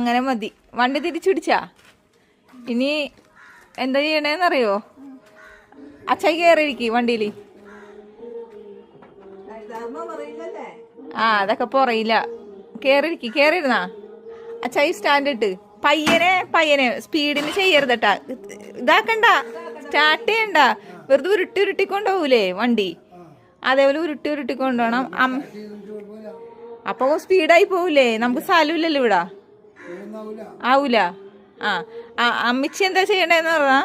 അങ്ങനെ മതി. വണ്ടി തിരിച്ചുപിടിച്ചാ? ഇനി എന്താ ചെയ്യണേന്നറിയോ? അച്ഛൻ കയറിയിരിക്കി വണ്ടിയിൽ ആ അതൊക്കെ പറയില്ല. കേറിയിരിക്കി കേറിയിരുന്നാ? അച്ഛാ ഈ സ്റ്റാൻഡ് ഇട്ട് പയ്യനെ പയ്യനെ സ്പീഡിന് ചെയ്യരുതട്ടാ. ഇതാക്കണ്ട. സ്റ്റാർട്ട് ചെയ്യണ്ട. വെറുതെ ഉരുട്ടി ഉരുട്ടി കൊണ്ടുപോകൂലേ വണ്ടി. അതേപോലെ ഉരുട്ടി ഉരുട്ടി കൊണ്ടുപോകണം അം- അപ്പൊ സ്പീഡായി പോവില്ലേ നമുക്ക് സ്ഥലമില്ലല്ലോ ഇവിടെ. ആവൂല. ആ ആ, അമ്മിച്ചി എന്താ ചെയ്യണ്ടെന്ന് പറഞ്ഞാ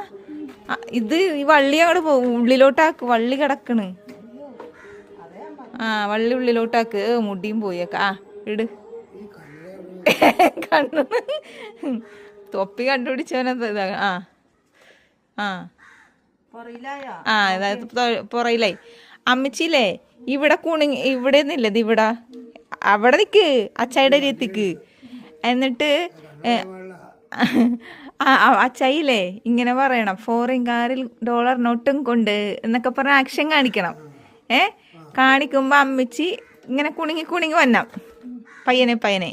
ഇത് ഈ വള്ളി അങ്ങോട്ട് പോകും ഉള്ളിലോട്ടാക്ക് വള്ളി കിടക്കണ്. ആ വള്ളി ഉള്ളിലോട്ടാക്ക് ഏ, മുടിയും പോയേക്ക. ആ ഇട്. കണ്ണു. തൊപ്പി കണ്ടുപിടിച്ചവനെ ഇതാ? ആ ആ. ആ അതായത് പുറയിലായി. അമ്മച്ചില്ലേ ഇവിടെ കുണി ഇവിടെ നിന്നില്ലത് ഇവിടെ? അവിടെ നിക്ക് അച്ചായുടെ അരിയത്തിക്ക്. എന്നിട്ട് അച്ചയിലേ ഇങ്ങനെ പറയണം. ഫോറിൻ കാറിൽ ഡോളർ നോട്ടും കൊണ്ട് എന്നൊക്കെ പറഞ്ഞ ആക്ഷൻ കാണിക്കണം. ഏ കാണിക്കുമ്പോ അമ്മച്ചി ഇങ്ങനെ കുണുങ്ങി കുണുങ്ങി വന്നാം. പയ്യനെ പയ്യനെ.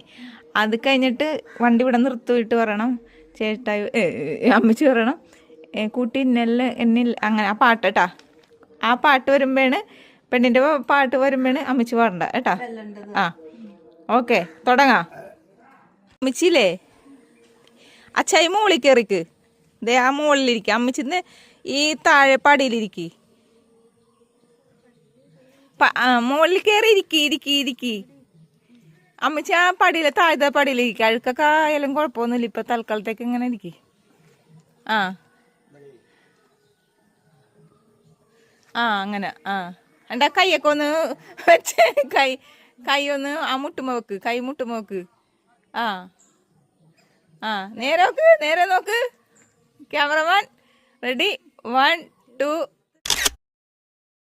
അത് കഴിഞ്ഞിട്ട് വണ്ടി ഇവിടെ നിർത്തിയിട്ട് പറയണം. ഏ, അമ്മച്ചി പറയണം. കൂട്ടി ഇന്നല്ല എന്നിൽ അങ്ങനെ ആ പാട്ട് കേട്ടാ. ആ പാട്ട് വരുമ്പോഴാണ് പെണ്ണിന്റെ പാട്ട് വരുമ്പോഴാണ് അമ്മച്ചി പാടണ്ട കേട്ടാ? ആ ഓക്കെ തുടങ്ങാം. അമ്മച്ചിയില്ലേ? ഈ മുകളിൽ കയറിക്ക് ദേ ആ മുകളിലിരിക്കുക അമ്മച്ചിന്ന് ഈ താഴെ പടിയിലിരിക്കി മുകളിൽ കയറി ഇരിക്കി ഇരിക്കി ഇരിക്കി. അമ്മച്ചി ആ പടിയിൽ താഴത്തെ പടിയിലിരിക്കുക അഴുക്കൊക്കെ ആയാലും കുഴപ്പമൊന്നുമില്ല. ഇപ്പൊ തൽക്കാലത്തേക്ക് ഇങ്ങനെ ഇരിക്കി. ആ. ആ അങ്ങനെ ആ. എന്റെ കൈയൊക്കെ ഒന്ന് കൈ കൈ ഒന്ന് ആ മുട്ടുമോക്ക് കൈ മുട്ടുമോക്ക് ആ. ആ. നേരെ നോക്ക് നേരെ നോക്ക്. Cameraman ready. One two